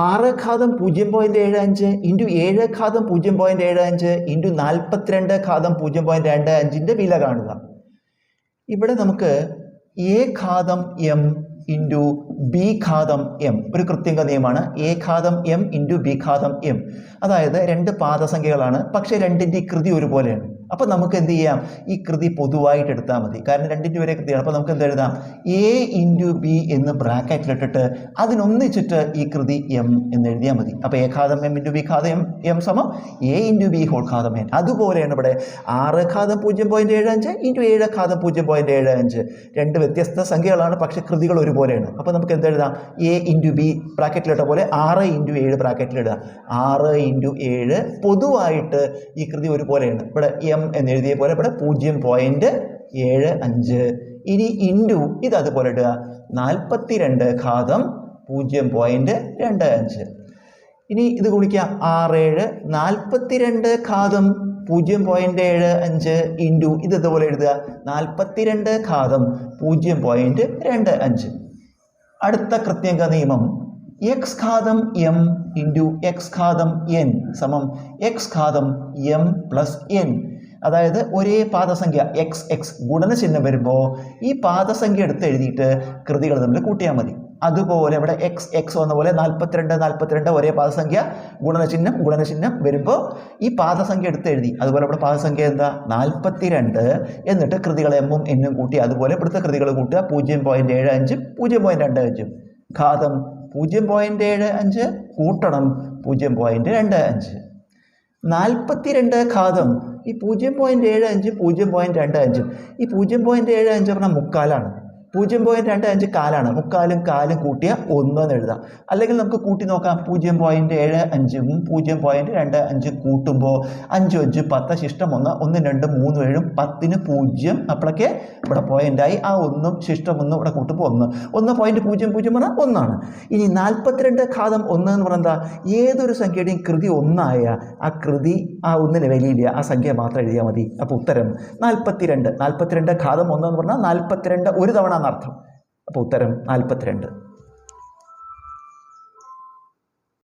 ആറ് ഘാതം പൂജ്യം പോയിന്റ് ഏഴ് അഞ്ച് ഇന്റു ഏഴ് ഘാതം പൂജ്യം പോയിന്റ് ഏഴ് അഞ്ച് ഇന്റു നാൽപ്പത്തിരണ്ട് ഘാതം പൂജ്യം പോയിന്റ് രണ്ട് അഞ്ചിന്റെ വില കാണുക. ഇവിടെ നമുക്ക് എ ഘാതം എം ഇന്റു ബി ഘാതം എം ഒരു കൃത്യങ്ക നിയമമാണ്. എ ഘാതം എം ഇന്റു ബി ഘാതം എം അതായത് രണ്ട് പാദസംഖ്യകളാണ്. പക്ഷേ രണ്ടിന്റെ കൃതി ഒരുപോലെയാണ്. അപ്പോൾ നമുക്ക് എന്ത് ചെയ്യാം? ഈ കൃതി പൊതുവായിട്ട് എടുത്താൽ മതി. കാരണം രണ്ടിന്റെ വരെ കൃതിയാണ്. അപ്പോൾ നമുക്ക് എന്ത് എഴുതാം? എ ഇന്റു ബി എന്ന് ബ്രാക്കറ്റിലിട്ടിട്ട് അതിനൊന്നിച്ചിട്ട് ഈ കൃതി എം എന്ന് എഴുതിയാൽ മതി. അപ്പോൾ എ ഘാതം എം ഇന്റു ബി ഘാതം എം എം സമം എ ഇന്റു ബി ഹോൾ ഘാതം എൻ അതുപോലെയാണ് ഇവിടെ ആറ് ഘാതം പൂജ്യം പോയിന്റ് ഏഴ് അഞ്ച് ഇന്റു ഏഴ് ഘാതം പൂജ്യം പോയിന്റ് ഏഴ് അഞ്ച്. രണ്ട് വ്യത്യസ്ത സംഖ്യകളാണ് പക്ഷേ കൃതികൾ ഒരുപോലെയാണ്. അപ്പോൾ നമുക്ക് എന്ത് എഴുതാം? എ ഇന്റു ബി ബ്രാക്കറ്റിലിട്ട പോലെ ആറ് ഇന്റു ഏഴ് ബ്രാക്കറ്റിലിടുക ആറ് ഇന്റു ഏഴ് പൊതുവായിട്ട് ഈ കൃതി ഒരുപോലെയാണ്. ഇവിടെ എം എന്ന് എഴുതിയ പോലെ ഇവിടെ പൂജ്യം പോയിന്റ് ഏഴ് അഞ്ച്. ഇനി ഇൻഡു ഇത് അതുപോലെ ഇടുക. നാൽപ്പത്തി രണ്ട് ഘാതം പൂജ്യം പോയിന്റ് രണ്ട് അഞ്ച്. ഇനി ഇത് ഗുണിക്കാം. ആറേഴ് നാൽപ്പത്തിരണ്ട് ഘാതം പൂജ്യം പോയിന്റ് ഏഴ് അഞ്ച് ഇന്റു ഇത് ഇതുപോലെ എഴുതുക. നാൽപ്പത്തിരണ്ട് ഘാതം പൂജ്യം പോയിന്റ് രണ്ട് അഞ്ച്. അടുത്ത കൃത്യങ്ക നിയമം. എക്സ് ഘാതം എം ഇന്റു എക്സ് ഘാതം എൻ സമം എക്സ് ഘാതം എം പ്ലസ് എൻ അതായത് ഒരേ പാദസംഖ്യ എക്സ് എക്സ് ഗുണനചിഹ്നം വരുമ്പോൾ ഈ പാദസംഖ്യ എടുത്ത് എഴുതിയിട്ട് കൃതികൾ തമ്മിൽ കൂട്ടിയാൽ മതി. അതുപോലെ ഇവിടെ എക്സ് എക്സ് വന്ന പോലെ നാൽപ്പത്തിരണ്ട് നാൽപ്പത്തിരണ്ട് ഒരേ പാദസംഖ്യ ഗുണനചിഹ്നം ഗുണനചിഹ്നം വരുമ്പോൾ ഈ പാദസംഖ്യ എടുത്ത് എഴുതി. അതുപോലെ ഇവിടെ പാദസംഖ്യ എന്താ? നാൽപ്പത്തിരണ്ട് എന്നിട്ട് കൃതികൾ എമ്മും എന്നും കൂട്ടി അതുപോലെ ഇവിടുത്തെ കൃതികൾ കൂട്ടുക. പൂജ്യം പോയിന്റ് ഏഴ് അഞ്ചും പൂജ്യം പോയിന്റ് രണ്ട് അഞ്ചും. ഘാതം പൂജ്യം പോയിന്റ് ഏഴ് അഞ്ച് കൂട്ടണം പൂജ്യം പോയിന്റ് രണ്ട് അഞ്ച്. നാൽപ്പത്തിരണ്ട് ഘാതം. ഈ പൂജ്യം പോയിന്റ് ഏഴ് അഞ്ച് പൂജ്യം പോയിന്റ് രണ്ട് അഞ്ചും. ഈ പൂജ്യം പോയിന്റ് ഏഴ് അഞ്ച് പറഞ്ഞാൽ മുക്കാലാണ്. പൂജ്യം പോയിന്റ് രണ്ട് അഞ്ച് കാലാണ്. മുക്കാലും കാലും കൂട്ടിയ ഒന്നെന്ന് എഴുതാം. അല്ലെങ്കിൽ നമുക്ക് കൂട്ടി നോക്കാം. പൂജ്യം പോയിന്റ് ഏഴ് അഞ്ചും പൂജ്യം പോയിന്റ് രണ്ട് അഞ്ച് കൂട്ടുമ്പോൾ അഞ്ചും അഞ്ച് പത്ത് ശിഷ്ടം ഒന്ന് ഒന്ന് രണ്ട് മൂന്ന് ഏഴും പത്തിന് പൂജ്യം. അപ്പോഴൊക്കെ ഇവിടെ പോയിന്റായി ആ ഒന്നും ശിഷ്ടം ഒന്നും ഇവിടെ കൂട്ടുമ്പോൾ ഒന്ന്. ഒന്ന് പോയിന്റ് പൂജ്യം പൂജ്യം പറഞ്ഞാൽ ഒന്നാണ്. ഇനി നാൽപ്പത്തിരണ്ട് ഘാതം ഒന്ന് എന്ന് പറഞ്ഞാൽ എന്താ? ഏതൊരു സംഖ്യയുടെയും കൃതി ഒന്നായ ആ കൃതി ആ ഒന്നിന് വിലയില്ല. ആ സംഖ്യ മാത്രം എഴുതിയാൽ മതി. അപ്പോൾ ഉത്തരം നാൽപ്പത്തിരണ്ട് നാൽപ്പത്തിരണ്ട് ഘാതം ഒന്ന് എന്ന് പറഞ്ഞാൽ നാൽപ്പത്തിരണ്ട് ഒരു തവണ എന്നർത്ഥം അപ്പോൾ ഉത്തരം നാൽപ്പത്തിരണ്ട്.